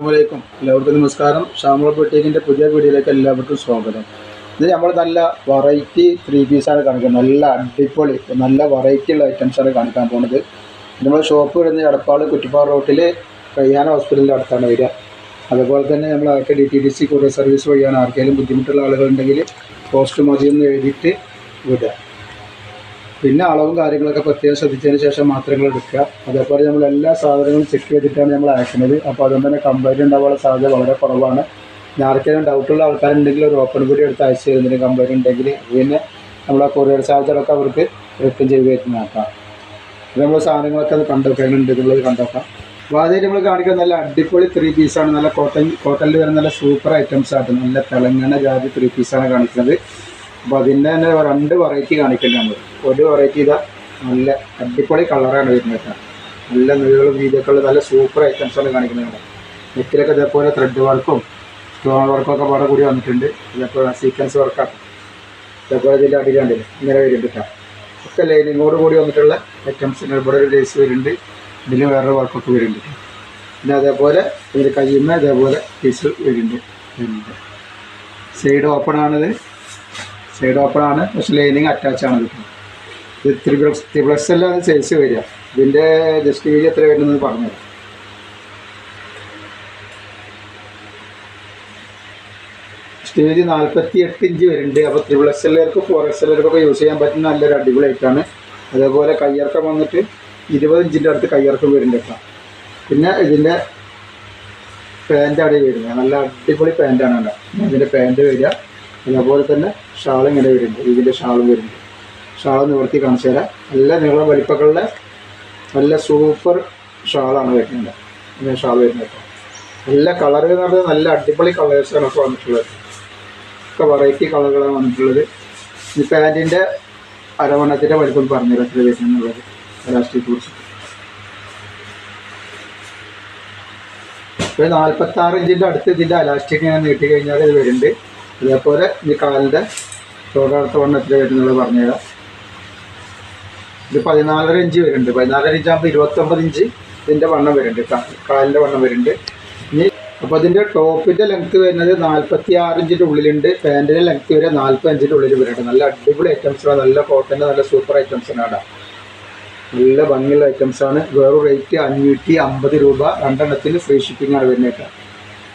അസ്സലാമലൈക്കും എല്ലാവർക്കും നമസ്കാരം. ഷാമോൾ ബൊട്ടീക്കിന്റെ പുതിയ വീഡിയോയിലേക്ക് എല്ലാവർക്കും സ്വാഗതം. ഇന്ന് നമ്മൾ നല്ല വെറൈറ്റി ത്രീ പീസാണ് കാണിക്കുന്നത്. നല്ല അടിപൊളി നല്ല വെറൈറ്റി ഉള്ള ഐറ്റംസാണ് കാണിക്കാൻ പോകുന്നത് നമ്മൾ ഷോപ്പ് വരുന്ന എടപ്പാട് കുറ്റിപ്പാറ റോട്ടിൽ കയ്യാന ഹോസ്പിറ്റലിന്റെ അടുത്താണ് വരിക. അതുപോലെ തന്നെ നമ്മൾ ആർക്ക് D T D C courier service വഴിയാണ് ആർക്കെങ്കിലും ബുദ്ധിമുട്ടുള്ള ആളുകളുണ്ടെങ്കിൽ പോസ്റ്റ് മതി എന്ന് എഴുതിയിട്ട് വിടുക. പിന്നെ അളവും കാര്യങ്ങളൊക്കെ പ്രത്യേകം ശ്രദ്ധിച്ചതിന് ശേഷം മാത്രങ്ങൾ എടുക്കുക. അതേപോലെ നമ്മൾ എല്ലാ സാധനങ്ങളും ചെക്ക് ചെയ്തിട്ടാണ് നമ്മൾ അയക്കുന്നത്. അപ്പോൾ അതുകൊണ്ട് തന്നെ കംപ്ലൈന്റ് ഉണ്ടാവാനുള്ള സാധ്യത വളരെ കുറവാണ്. ഞാർക്കേലും ഡൗട്ടുള്ള ആൾക്കാരുണ്ടെങ്കിൽ ഒരു ഓപ്പൺ കൂടി എടുത്ത് അയച്ചു തരുന്നതിന് കംപ്ലൈന്റ് ഉണ്ടെങ്കിൽ പിന്നെ നമ്മൾ ആ കൊറിയർ ചാർജറൊക്കെ അവർക്ക് റിട്ടേൺ ചെയ്ത് തരുന്നതാക്കാം. അപ്പോൾ നമ്മൾ സാധനങ്ങളൊക്കെ അത് കണ്ടുവെക്കാനുണ്ട് എന്നുള്ളത് കണ്ടോക്കാം. അപ്പോൾ നമ്മൾ കാണിക്കുന്നത് നല്ല അടിപൊളി ത്രീ പീസാണ് നല്ല കോട്ടൻ കോട്ടണിൽ വരുന്ന നല്ല സൂപ്പർ ഐറ്റംസ് ആയിട്ട് നല്ല തെലങ്കാന ജാതി ത്രീ പീസാണ് കാണിക്കുന്നത്. അപ്പോൾ അതിന്റെ തന്നെ രണ്ട് വെറൈറ്റി കാണിക്കേണ്ടത് ഒരു വെറൈറ്റി ഇതാ നല്ല അടിപൊളി കളറാണ് വരുന്നത് നല്ല നീളം രീതിയൊക്കെയുള്ള നല്ല സൂപ്പർ ഐറ്റംസാണ് കാണിക്കുന്നത് നെറ്റിലൊക്കെ ഇതേപോലെ ത്രെഡ് വർക്കും സ്റ്റോൺ വർക്കും ഒക്കെ പാടെ കൂടി വന്നിട്ടുണ്ട്. ഇതേപോലെ സീക്വൻസ് വർക്കാണ് ഇതേപോലെ ഇതിന്റെ അടിയിലാണ്ടില്ല ഇങ്ങനെ വരുന്നുണ്ട് ഒക്കെ ലൈനിങ്ങോട് കൂടി വന്നിട്ടുള്ള ഐറ്റംസ് ഇവിടെ ഒരു ലേസ് വരുന്നുണ്ട്. ഇതിൽ വേറെ വർക്കൊക്കെ വരുന്നുണ്ട് പിന്നെ അതേപോലെ ഇതിൽ കയ്യുമ്മ പീസ് വരുന്നുണ്ട്. വരുന്നുണ്ട്. സൈഡ് ഓപ്പൺ ആണിത്. സൈഡ് ഓപ്പൺ ആണ് പക്ഷെ ലൈനിങ് അറ്റാച്ച് ആണ് കിട്ടുന്നത്. ഇത് ത്രിപ്ലക്സ് ത്രിപ്ലക്സ് എല്ലാം സൈസ് വരിക. ഇതിന്റെ ജസ്റ്റ് വീതി എത്ര വരുന്നത് തരാം സ്റ്റേജ് നാൽപ്പത്തി എട്ട് ഇഞ്ച് വരുന്നുണ്ട്. അപ്പോൾ ത്രിപിൾ എക്സ് എല്ലാവർക്കും ഫോർ എക്സ് എല്ലാവർക്കൊക്കെ യൂസ് ചെയ്യാൻ പറ്റുന്ന നല്ലൊരു അടിപൊളി ഐറ്റാണ് അതേപോലെ കയ്യിറക്കം വന്നിട്ട് ഇരുപത് ഇഞ്ചിന്റെ അടുത്ത് കയ്യിറക്കം വരുന്നുണ്ട് കേട്ടോ. പിന്നെ ഇതിന്റെ പാന്റാണ് വരുന്നത് നല്ല അടിപൊളി പാന്റാണ് കേട്ടോ. ഇതിന്റെ പാന്റ് വരിക. അതേപോലെ തന്നെ ഷാൾ ഇങ്ങനെ വരുന്നുണ്ട്. ഇതിന്റെ ഷാളും വരുന്നുണ്ട്. ഷാൾ നിവർത്തി കാണിച്ചു തരാം. നല്ല നീള വലിപ്പങ്ങളുടെ നല്ല സൂപ്പർ ഷാളാണ് വരുന്നത്. ഇങ്ങനെ ഷാൾ വരുന്നത് നല്ല കളർ എന്ന് പറഞ്ഞാൽ നല്ല അടിപൊളി കളേഴ്സാണ് ഇപ്പോൾ വന്നിട്ടുള്ളത്. ഒക്കെ വെറൈറ്റി കളറുകളാണ് വന്നിട്ടുള്ളത്. ഈ പാന്റിന്റെ അരവണ്ണത്തിന്റെ വലിപ്പം പറഞ്ഞു എത്ര വരുന്നുള്ളത് രാഷ്ട്രീയ കുറിച്ച്. ഒരു നാൽപ്പത്താറ് ഇഞ്ചിന്റെ അടുത്ത് ഇതിന്റെ അലാസ്റ്റിക് ഞാൻ നീട്ടി കഴിഞ്ഞാൽ ഇത് വരുന്നുണ്ട്. അതേപോലെ ഈ കാലിന്റെ ചോടടുത്ത വണ്ണം എത്ര വരുന്നുള്ളത് പറഞ്ഞുതരാം. ഇത് പതിനാലര ഇഞ്ച് വരുന്നുണ്ട്. പതിനാലര ഇഞ്ച് ആകുമ്പോൾ ഇരുപത്തൊമ്പത് ഇഞ്ച് ഇതിന്റെ വണ്ണം വരുന്നുണ്ട് കാലിന്റെ വണ്ണം വരുന്നുണ്ട്. ഇനി അപ്പോൾ ഇതിന്റെ ടോപ്പിന്റെ ലെങ്ത്ത് വരുന്നത് നാൽപ്പത്തി ആറ് ഇഞ്ചിന്റെ ഉള്ളിലുണ്ട് പാന്റിന്റെ ലെങ്ത്ത് വരെ നാൽപ്പത്തഞ്ചിന്റെ ഉള്ളിൽ വരുന്നുണ്ട്. നല്ല അടിപൊളി ഐറ്റംസാണ് നല്ല കോട്ടന്റെ നല്ല സൂപ്പർ ഐറ്റംസാണ് അവിടെ നല്ല ഭംഗിയുള്ള ഐറ്റംസാണ് വേറൊരു റേറ്റ് അഞ്ഞൂറ്റി അമ്പത് രൂപ രണ്ടെണ്ണത്തിന് ഫ്രീ ഷിപ്പിംഗ് ആണ് വരുന്നത്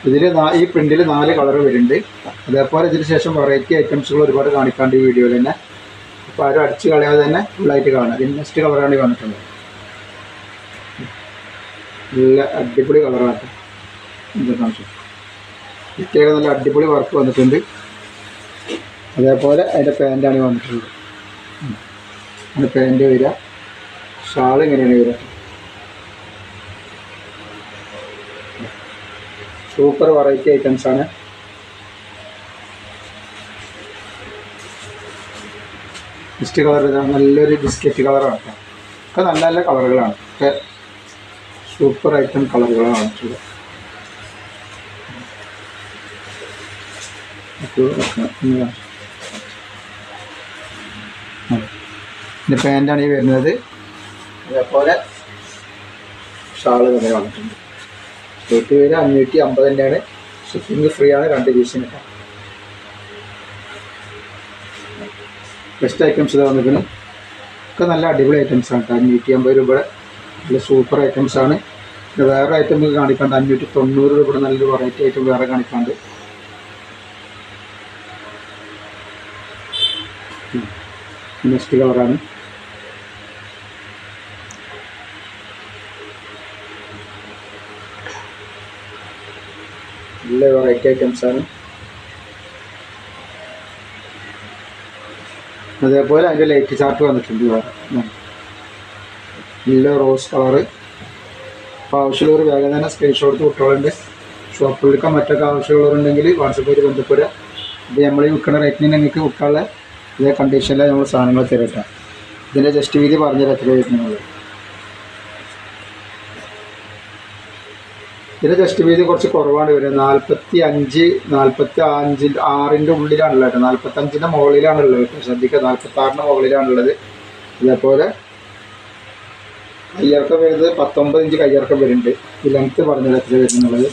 ഇതിൽ ഈ പ്രിന്റിൽ നാല് കളർ വരുന്നുണ്ട്. അതേപോലെ ഇതിന് ശേഷം വെറൈറ്റി ഐറ്റംസുകൾ ഒരുപാട് കാണിക്കാണ്ട് ഈ വീഡിയോയിൽ തന്നെ. അപ്പോൾ ആരും അടിച്ച് കളയാതെ തന്നെ ഫുള്ളായിട്ട് കാണാം. ഇതിന് നെക്സ്റ്റ് കളറാണ് കാണിക്കുന്നത് നല്ല അടിപൊളി കളറാണ് എന്താ കാണിച്ചു? ഇറ്റയൊക്കെ നല്ല അടിപൊളി വർക്ക് വന്നിട്ടുണ്ട്. അതേപോലെ അതിന്റെ പാന്റാണ് വന്നിട്ടുള്ളത്. അതിന്റെ പാന്റ് വരിക. ഷാൾ ഇങ്ങനെയാണ് വരിക. സൂപ്പർ വെറൈറ്റി ആണ്. ബിസ്റ്റ് കളർ നല്ലൊരു ബിസ്ക്കറ്റ് കളറാണ് ഒക്കെ നല്ല നല്ല കളറുകളാണ് ഒക്കെ സൂപ്പർ ഐറ്റം കളറുകളാണ് പാന്റാണ് ഈ വരുന്നത്. അതേപോലെ ഷാൾ വരെ വന്നിട്ടുണ്ട് റേറ്റ് പേര് അഞ്ഞൂറ്റി അമ്പത് തന്നെയാണ്. ഷിപ്പിംഗ് ഫ്രീ ആണ് രണ്ട് പീസിന് ബെസ്റ്റ് ഐറ്റംസ് ഇതാ വന്നിരിക്കുന്നത് ഒക്കെ നല്ല അടിപൊളി ഐറ്റംസ് ആണ് അഞ്ഞൂറ്റി അമ്പത് രൂപയുടെ നല്ല സൂപ്പർ ഐറ്റംസ് ആണ്. പിന്നെ വേറെ ഐറ്റംസ് കാണിക്കാണ്ട് അഞ്ഞൂറ്റി തൊണ്ണൂറ് രൂപയുടെ നല്ലൊരു വെറൈറ്റി ഐറ്റം വേറെ കാണിക്കാണ്ട്. നെക്സ്റ്റ് കളറാണ് നല്ല വെറൈറ്റി ഐറ്റംസ് ആണ് അതേപോലെ അതിന്റെ ലൈറ്റ് ചാർട്ട് വന്നിട്ടുണ്ട്. നല്ല റോസ് കളറ്. അപ്പോൾ ആവശ്യമുള്ളവർ വേഗം തന്നെ സ്ക്രീൻഷോട്ട് കുട്ടികളുണ്ട് ഷോപ്പിലേക്ക് മറ്റൊക്കെ ആവശ്യമുള്ളവരുണ്ടെങ്കിൽ വാട്സപ്പിൽ ബന്ധപ്പെടുക. അപ്പോൾ നമ്മൾ ഈ വിൽക്കുന്ന റേറ്റിന് നിങ്ങൾക്ക് വിൽക്കാനുള്ള ഇതേ കണ്ടീഷനിലാണ് നമ്മൾ സാധനങ്ങൾ തരട്ടെ ഇതിന്റെ ജസ്റ്റ് വീതി പറഞ്ഞുതരാം എത്ര വരുന്നുള്ളത് ഇതിന് ടെസ്റ്റ് വീതി കുറച്ച് കുറവാണ് വരുന്നത് നാൽപ്പത്തി അഞ്ച് നാൽപ്പത്തി അഞ്ച് ആറിന്റെ ഉള്ളിലാണുള്ളത് കേട്ടോ. നാൽപ്പത്തി അഞ്ചിന്റെ മുകളിലാണുള്ളത് കേട്ടോ. ശ്രദ്ധിക്കുക നാൽപ്പത്തി ആറിന്റെ മുകളിലാണുള്ളത്. ഇതേപോലെ കയ്യിറക്കം വരുന്നത് പത്തൊമ്പത് ഇഞ്ച് കയ്യിറക്കം വരുന്നുണ്ട്. ഈ ലെങ്ത്ത് പറഞ്ഞത് എത്ര വരുന്നുള്ളത്?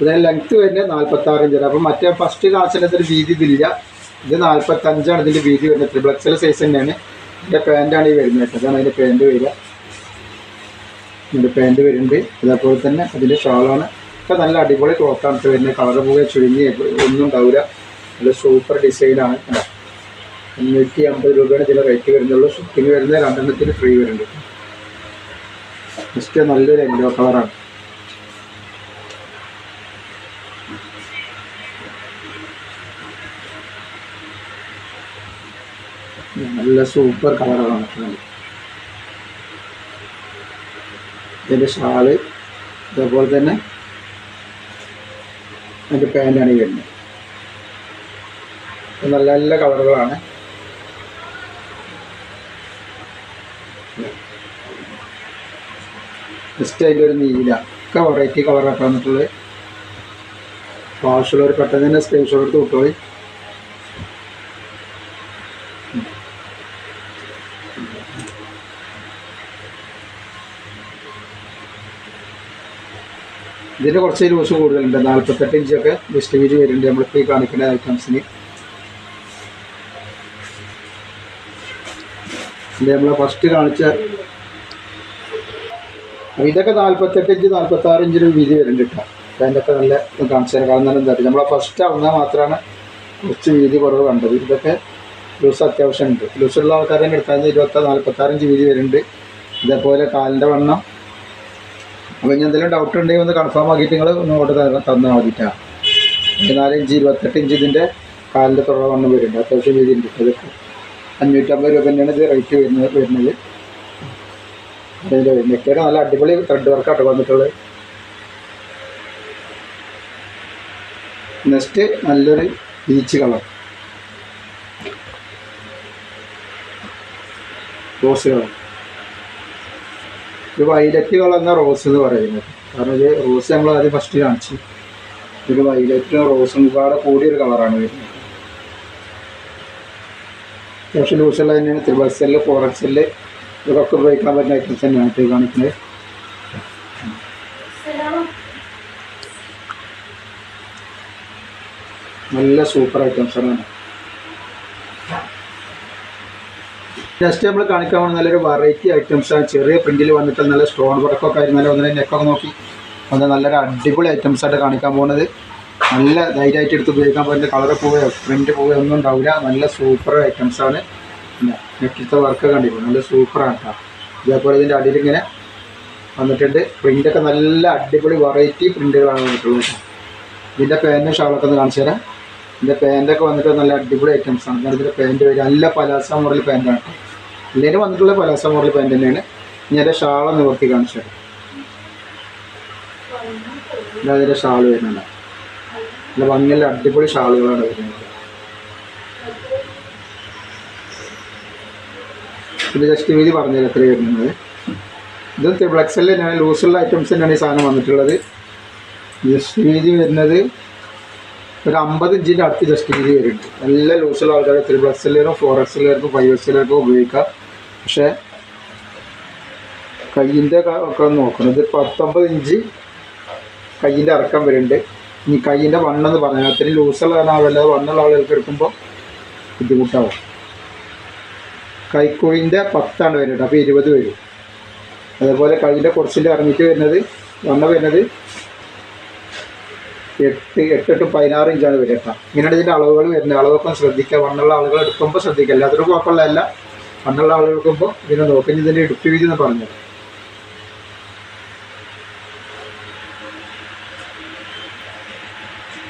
ഇതിന് ലെങ്ത്ത് വരുന്നത് നാൽപ്പത്തി ആറ് ഇഞ്ചാണ് അപ്പം മറ്റേ ഫസ്റ്റ് കാണിച്ചതിന്റെ വീതി ഇതില്ല. ഇത് നാൽപ്പത്തഞ്ചാണ് ഇതിന്റെ വീതി വരുന്നത്. ത്രിബിൾ സൈസ് തന്നെയാണ്. ഇതിന്റെ പാന്റാണ് ഈ വരുന്നത് കേട്ടോ. അതാണ് അതിന്റെ പാന്റ് വരിക. ഇതിന്റെ പാന്റ് വരുന്നുണ്ട്. അതേപോലെ തന്നെ അതിന്റെ ഷാളാണ് ഒക്കെ നല്ല അടിപൊളി ക്ലോത്താണ് വരുന്നത്. കളർ പോകുക ചുരുങ്ങി ഒന്നും ഉണ്ടാവില്ല നല്ല സൂപ്പർ ഡിസൈനാണ് അഞ്ഞൂറ്റി അമ്പത് രൂപയാണ് ഇതിന്റെ റേറ്റ് വരുന്നുള്ളൂ. ഷിപ്പിംഗ് വരുന്നത് രണ്ടെണ്ണത്തിന് ഫ്രീ വരുന്നുണ്ട്. ജസ്റ്റ് നല്ലൊരു യെല്ലോ കളറാണ് നല്ല സൂപ്പർ കളറാണ് ഇതിന്റെ ഷാൾ അതേപോലെ തന്നെ അതിന്റെ പാന്റാണ് ഈ വരുന്നത്. നല്ല നല്ല കളറുകളാണ്. ജസ്റ്റ് അതിന്റെ ഒരു നീല ഒക്കെ വെറൈറ്റി കളറൊക്കെ വന്നിട്ടുള്ളത്. ആവശ്യമുള്ളവർ പെട്ടെന്ന് തന്നെ സ്ക്രീൻഷോട്ട് എടുത്ത് വിട്ടോളി. ഇതിന്റെ കുറച്ച് ലൂസ് കൂടുതലുണ്ട്. നാൽപ്പത്തെട്ട് ഇഞ്ചൊക്കെ ജസ്റ്റ് വീതി വരുന്നുണ്ട്. നമ്മളിപ്പോൾ ഈ കാണിക്കുന്ന ഐറ്റംസിന് ഇത് നമ്മൾ ഫസ്റ്റ് കാണിച്ച ഇതൊക്കെ നാൽപ്പത്തെട്ട് ഇഞ്ച് നാൽപ്പത്തി ആറ് ഇഞ്ചിന് വീതി വരുന്നുണ്ട് കേട്ടോ. അതിന്റെ ഒക്കെ നല്ല കാണിച്ചു തരാം. കാരണം എന്താ നമ്മൾ ഫസ്റ്റ് ആവുന്ന മാത്രമാണ് കുറച്ച് വീതി കുറവ് കണ്ടത്. ഇതൊക്കെ ലൂസ് അത്യാവശ്യം ഉണ്ട് ലൂസുള്ള ആൾക്കാരെ എടുത്താൽ ഇരുപത്തി നാൽപ്പത്താറ് ഇഞ്ച് വീതി വരുന്നുണ്ട്. ഇതേപോലെ കാലിന്റെ വണ്ണം അപ്പോൾ ഇനി എന്തെങ്കിലും ഡൗട്ട് ഉണ്ടെങ്കിൽ ഒന്ന് കൺഫേം ആക്കിയിട്ട് നിങ്ങൾ ഒന്ന് ഓർഡർ തന്നാൽ മതിട്ടാണ് പതിനാല് ഇഞ്ച് ഇരുപത്തെട്ട് ഇഞ്ച് ഇതിന്റെ കാലിന്റെ തുറ വണ്ണം വരുന്നുണ്ട്. അത്യാവശ്യം വീതി ഉണ്ട് ഇതൊക്കെ അഞ്ഞൂറ്റമ്പത് രൂപ തന്നെയാണ് ഇത് റേറ്റ് വരുന്നത് വരുന്നത്. അതിന്റെ നല്ല അടിപൊളി ത്രെഡ് വർക്കാട്ടോ വന്നിട്ടുള്ളത്. നെക്സ്റ്റ് നല്ലൊരു പീച്ച് കളർ റോസ് കളർ ഇത് വൈലറ്റ് കളർന്ന റോസ് എന്ന് പറയുന്നത്. കാരണം ഇത് റോസ് നമ്മൾ ആദ്യം ഫസ്റ്റ് കാണിച്ചു. ഇത് വൈലറ്റും റോസും ഒരുപാട് കൂടിയൊരു കളറാണ് വരുന്നത്. അത്യാവശ്യം ലൂസുള്ള തന്നെയാണ്. ത്രിബിൾ സെല്ല് ഫോർ എക്സെൽ ഇതൊക്കെ ഉപയോഗിക്കാൻ പറ്റുന്ന ഐറ്റംസ് തന്നെയാണ് ഇത് കാണിക്കുന്നത്. നല്ല സൂപ്പർ ഐറ്റംസ് ജസ്റ്റ് നമ്മൾ കാണിക്കാൻ പോകുന്ന നല്ലൊരു വെറൈറ്റി ആണ്. ചെറിയ പ്രിന്റിൽ വന്നിട്ട് നല്ല സ്റ്റോൺ വർക്കൊക്കെ ആയിരുന്നു. നല്ല ഒന്നിനെ നെക്കൊക്കെ നോക്കി. ഒന്ന് നല്ലൊരു അടിപൊളി ഐറ്റംസ് ആയിട്ട് കാണിക്കാൻ പോകുന്നത്. നല്ല ധൈര്യമായിട്ട് എടുത്ത് ഉപയോഗിക്കാൻ പറ്റുന്ന കളർ പോവുകയോ പ്രിന്റ് പോവുകയോ ഒന്നും ഉണ്ടാവില്ല. നല്ല സൂപ്പർ ഐറ്റംസ് ആണ്. നെക്കിലത്തെ വർക്ക് കണ്ടിരിക്കും നല്ല സൂപ്പറാണ് കേട്ടോ ഇതേപോലെ ഇതിന്റെ അടിയിൽ ഇങ്ങനെ വന്നിട്ടുണ്ട്. പ്രിന്റൊക്കെ നല്ല അടിപൊളി വെറൈറ്റി പ്രിന്റുകളാണ് വന്നിട്ടുള്ളത്. ഇതിന്റെ പാന്റും ഷാളൊക്കെ ഒന്ന് കാണിച്ചു തരാം. ഇതിന്റെ പാന്റൊക്കെ വന്നിട്ട് നല്ല അടിപൊളി ഐറ്റംസ് ആണ്. ഇതിന്റെ പാന്റ് വരും നല്ല പലാസ മോഡൽ പാന്റാണ് കേട്ടോ എല്ലാവരും വന്നിട്ടുള്ള പലാസ മോഡൽ പാന്റ് തന്നെയാണ്. ഞാൻ ഷാൾ നിവർത്തി കാണിച്ചു തരാം. അതിന്റെ ഷാൾ വരുന്നുണ്ട് നല്ല ഭംഗിയുള്ള അടിപൊളി ഷാളുകളാണ് വരുന്നത്. ഇത് ജസ്റ്റ് വീതി പറഞ്ഞു തരാം എത്ര വരുന്നത്. ഇത് ത്രിബിൾ എക്സൽ തന്നെയാണ്. ലൂസുള്ള ഐറ്റംസ് തന്നെയാണ് ഈ സാധനം വന്നിട്ടുള്ളത്. ജസ്റ്റ് വീതി വരുന്നത് ഒരു അമ്പത് ഇഞ്ചിന്റെ അടുത്ത് ജസ്റ്റ് വീതി വരുന്നുണ്ട്. നല്ല ലൂസുള്ള ആൾക്കാർ ത്രിബിൾ എക്സലും ഫോർ എക്സിലേക്കും ഫൈവ് എക്സിലേക്കും ഉപയോഗിക്കാം. പക്ഷേ കയ്യിന്റെ ഒക്കെ നോക്കണം. ഇത് പത്തൊമ്പത് ഇഞ്ച് കയ്യിന്റെ ഇറക്കം വരുന്നുണ്ട്. ഇനി കയ്യിന്റെ വണ്ണെന്ന് പറഞ്ഞാൽ അത്രയും ലൂസുള്ള അതല്ലാതെ വണ്ണുള്ള ആളുകൾക്ക് എടുക്കുമ്പോൾ ബുദ്ധിമുട്ടാവും. കൈക്കുഴിന്റെ പത്താണ് വരുന്നത്. അപ്പോൾ ഇരുപത് വരും. അതേപോലെ കയ്യിന്റെ കുറച്ചിന്റെ ഇറങ്ങിയിട്ട് വരുന്നത് വണ്ണ വരുന്നത് എട്ട് എട്ടെട്ട് പതിനാറ് ഇഞ്ചാണ് വരിക ഇങ്ങനെയാണ് ഇതിന്റെ അളവുകൾ വരുന്നത്. അളവൊക്കെ ശ്രദ്ധിക്കുക. വണ്ണുള്ള ആളുകൾ എടുക്കുമ്പോൾ ശ്രദ്ധിക്കുക. എല്ലാത്തിനും കുഴപ്പമുള്ളതല്ല വണ്ണുള്ള ആളുകൾ എടുക്കുമ്പോൾ ഇതിനെ നോക്കി ഇതിന്റെ ഇടുപ്പ് വീതി എന്ന് പറഞ്ഞത്.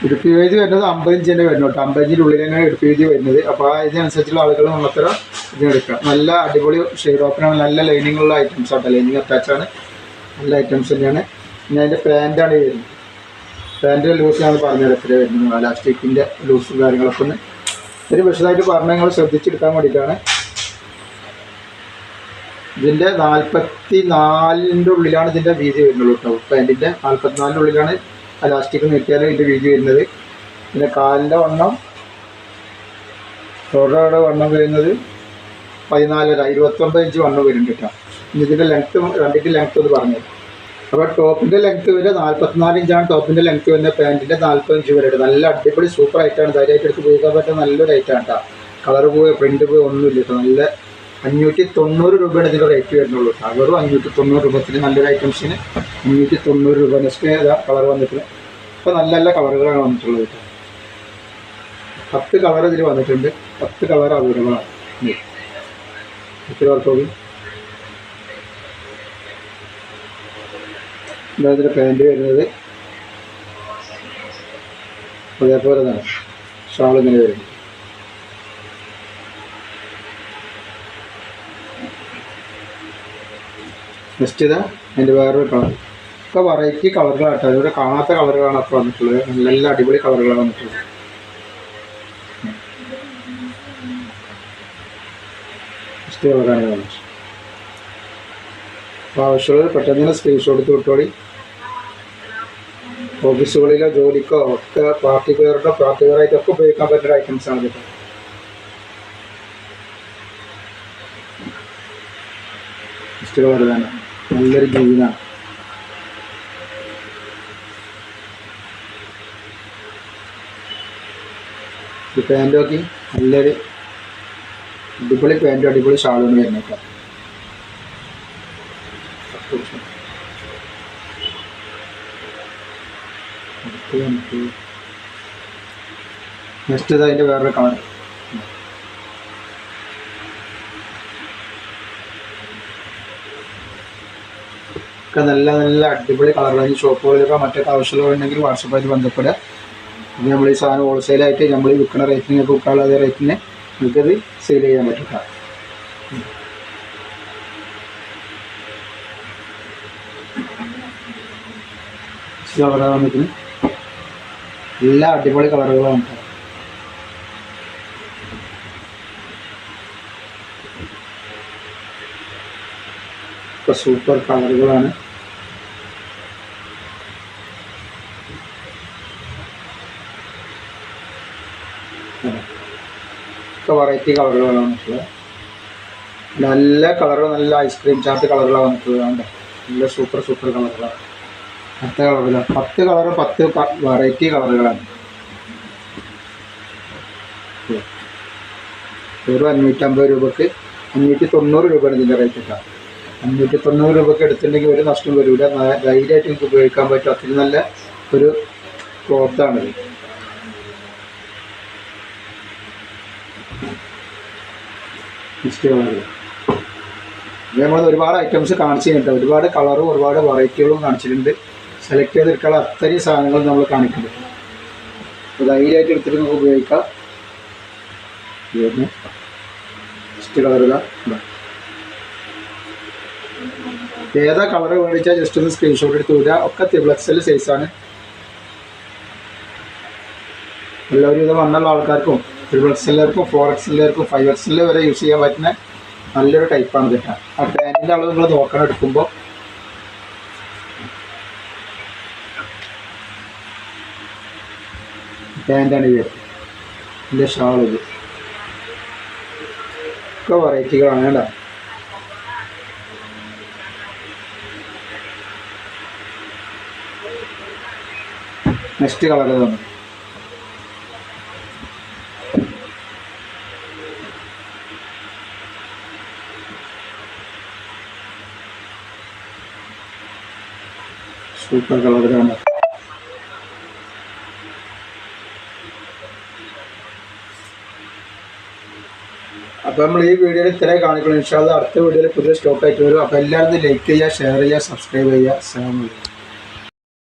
ഇടുപ്പ് വീതി വരുന്നത് അമ്പത് ഇഞ്ച് തന്നെ വരുന്നു കേട്ടോ അമ്പത് ഇഞ്ചിന്റെ ഉള്ളിലാണ് ഇടുപ്പ് വീതി വരുന്നത്. അപ്പോൾ ആ ഇതിനനുസരിച്ചുള്ള ആളുകൾ നമ്മളത്ര ഇതിനെടുക്കുക നല്ല അടിപൊളി ഷെയ്ഡ് ഓപ്പനാണ് നല്ല ലൈനിങ് ഉള്ള ഐറ്റംസ് ആട്ടോ. ലൈനിങ് അറ്റാച്ചാണ് നല്ല ഐറ്റംസ് തന്നെയാണ്. പിന്നെ അതിന്റെ പാന്റാണ് വരുന്നത്. പാന്റ് ലൂസ് ഞാൻ പറഞ്ഞത് എത്ര വരുന്നത്. ലാസ്റ്റിക്കിന്റെ ലൂസും കാര്യങ്ങളൊക്കെ ഒന്ന്. ഒരു വിശദമായിട്ട് പറഞ്ഞ് നിങ്ങൾ ശ്രദ്ധിച്ചെടുക്കാൻ വേണ്ടിയിട്ടാണ്. ഇതിന്റെ നാൽപ്പത്തി നാലിന്റെ ഉള്ളിലാണ് ഇതിന്റെ വീതി വരുന്നുള്ളൂ കേട്ടോ. പാന്റിന്റെ നാൽപ്പത്തിനാലിന്റെ ഉള്ളിലാണ് ലാസ്റ്റിക്ക് നീട്ടിയാൽ ഇതിന്റെ വീതി വരുന്നത്. പിന്നെ കാലിന്റെ വണ്ണം തൊടയുടെ വണ്ണം വരുന്നത് പതിനാലര ഇരുപത്തൊമ്പത് ഇഞ്ച് വണ്ണം വരുന്നുണ്ട് കേട്ടോ. ഇനി ഇതിന്റെ ലെങ്ത്ത് രണ്ടിന്റെ ലെങ്ത്ത് എന്ന് പറഞ്ഞത് അപ്പോൾ ടോപ്പിന്റെ ലെങ്ത് വരെ നാൽപ്പത്തിനാല് ഇഞ്ചാണ് ടോപ്പിന്റെ ലെങ്ത് വരുന്ന പാന്റിന്റെ നാൽപ്പത് ഇഞ്ച് വരെ നല്ല അടിപൊളി സൂപ്പർ ആയിട്ടാണ് ധൈര്യമായിട്ട് എടുത്ത് ഉപയോഗിക്കാൻ പറ്റുന്ന നല്ലൊരു ഐറ്റാണ് കേട്ടോ. കളർ പോയോ പ്രിന്റ് പോയോ ഒന്നുമില്ല കേട്ടോ. നല്ല അഞ്ഞൂറ്റി തൊണ്ണൂറ് രൂപയാണ് ഇതിന്റെ റേറ്റ് വരുന്നുള്ളൂ. വെറും അഞ്ഞൂറ്റി തൊണ്ണൂറ് രൂപത്തിന് നല്ലൊരു ഐറ്റംസിന് അഞ്ഞൂറ്റി തൊണ്ണൂറ് രൂപ നെക്സ്റ്റ് കളർ വന്നിട്ടുണ്ട് ഇപ്പോൾ നല്ല നല്ല കളറുകളാണ് വന്നിട്ടുള്ളത് കേട്ടോ പത്ത് കളർ ഇതിൽ വന്നിട്ടുണ്ട്. പത്ത് കളർ അവൈലബിളാണ് എത്ര വർക്കോളി ഇതിന്റെ പാന്റ് വരുന്നത്. അതേപോലെ തന്നെ ഷാൾ ഇങ്ങനെ വരും ഇതാ അതിന്റെ വേറൊരു കളർ ഒക്കെ വെറൈറ്റി കളറുകളാട്ടോ അതിലൂടെ കാണാത്ത കളറുകളാണ് അപ്പോൾ വന്നിട്ടുള്ളത്. നല്ല നല്ല അടിപൊളി കളറുകളാണ് വന്നിട്ടുള്ളത്. നെക്സ്റ്റ് കളറാണ് അപ്പോൾ ആവശ്യമുള്ളത് പെട്ടെന്ന് തന്നെ സ്ക്രീൻഷോട്ട് എടുത്ത് വിട്ടോളി. ഓഫീസുകളിലോ ജോലിക്കോ ഒക്കെ പാർട്ടി പേരുടെ പാർട്ടി വെയറായിട്ടൊക്കെ ഉപയോഗിക്കാൻ പറ്റുന്ന ഐറ്റംസ് ആണ് ഇത് നെക്സ്റ്റ് കളർ തന്നെ നല്ലൊരു ജീവിതമാണ്. ഈ പാന്റ് നോക്കി. നല്ലൊരു അടിപൊളി പാന്റും അടിപൊളി ഷാളുമാണ് വരുന്ന കേട്ടോ. നെക്സ്റ്റ് ഇത് അതിന്റെ വേറൊരു കളർ ഒക്കെ നല്ല നല്ല അടിപൊളി കളർ ഈ ഷോപ്പുകളിലൊക്കെ മറ്റൊക്കെ ആവശ്യമുണ്ടെങ്കിൽ വാട്സപ്പായിട്ട് ബന്ധപ്പെടുക പിന്നെ നമ്മൾ ഈ സാധനം ഹോൾസെയിലായിട്ട് നമ്മൾ ഈ വിൽക്കുന്ന റേറ്റിനെ ഒക്കെ വിൽക്കാനുള്ള അതേ റേറ്റിന് നിങ്ങൾക്കത് സെയിൽ ചെയ്യാൻ പറ്റുക. എല്ലാ അടിപൊളി കളറുകളും. സൂപ്പർ കളറുകളാണ് വെറൈറ്റി കളറുകളാണ് വന്നിട്ടുള്ളത്. നല്ല കളറ് നല്ല ഐസ്ക്രീം ചാർട്ട് കളറുകളാണ് വന്നിട്ടുള്ളത്? നല്ല സൂപ്പർ സൂപ്പർ കളറുകളാണ് പത്ത് കളറുകളാണ് പത്ത് കളർ പത്ത് വെറൈറ്റി കളറുകളാണ് വെറും അഞ്ഞൂറ്റമ്പത് രൂപക്ക് അഞ്ഞൂറ്റി തൊണ്ണൂറ് രൂപയാണ് ഇതിന്റെ റേറ്റ് ഇട്ടാൽ അഞ്ഞൂറ്റി തൊണ്ണൂറ് രൂപയ്ക്ക് എടുത്തിട്ടുണ്ടെങ്കിൽ ഒരു നഷ്ടം വരില്ല ധൈര്യമായിട്ട് നിങ്ങൾക്ക് ഉപയോഗിക്കാൻ പറ്റും. അത്രയും നല്ല ഒരു ക്ലോത്താണിത് നെക്സ്റ്റ് കളർ ഒരുപാട് ഐറ്റംസ് കാണിച്ചു കഴിഞ്ഞാൽ ഒരുപാട് കളറും ഒരുപാട് വെറൈറ്റികളും കാണിച്ചിട്ടുണ്ട്. സെലക്ട് ചെയ്തിട്ടുള്ള അത്രയും സാധനങ്ങൾ നമ്മൾ കാണിക്കുന്നുണ്ട് അപ്പോൾ ധൈര്യമായിട്ട് എടുത്തിട്ട് നമുക്ക് ഉപയോഗിക്കാം. Just colour. ഏതാ കളർ മേടിച്ചാൽ ജസ്റ്റ് ഒന്ന് സ്ക്രീൻഷോട്ട് എടുത്ത് വിടുക. ഒക്കെ ത്രിബിൾ എക്സൽ സൈസാണ് എല്ലാവരും ഇത് വന്നുള്ള ആൾക്കാർക്കും ത്രിബിൾ എക്സലുകാർക്കും ഫോർ എക്സലുകാർക്കും ഫൈവ് എക്സലിൽ വരെ യൂസ് ചെയ്യാൻ പറ്റുന്ന നല്ലൊരു ടൈപ്പാണ് കേട്ടോ. ആ പാന്റിന്റെ അളവ് നിങ്ങൾ നോക്കണം എടുക്കുമ്പോൾ പാന്റാണ് ഇത് ഇതിന്റെ ഷാൾ ഇത്. ഒക്കെ വെറൈറ്റികളാണ് കേട്ടോ. നെക്സ്റ്റ് കളർ തന്നെ സൂപ്പർ കളറിലാണ് അപ്പോൾ നമ്മൾ ഈ വീഡിയോയിൽ ഇത്രയും കാണിക്കണം ഇൻഷാല്ല അടുത്ത വീഡിയോയിൽ പുതിയ സ്റ്റോക്ക് ആയിട്ട് വരും. അപ്പോൾ എല്ലാവരും ലൈക്ക് ചെയ്യുക ഷെയർ ചെയ്യുക സബ്സ്ക്രൈബ് ചെയ്യുക. അലൈക്കും.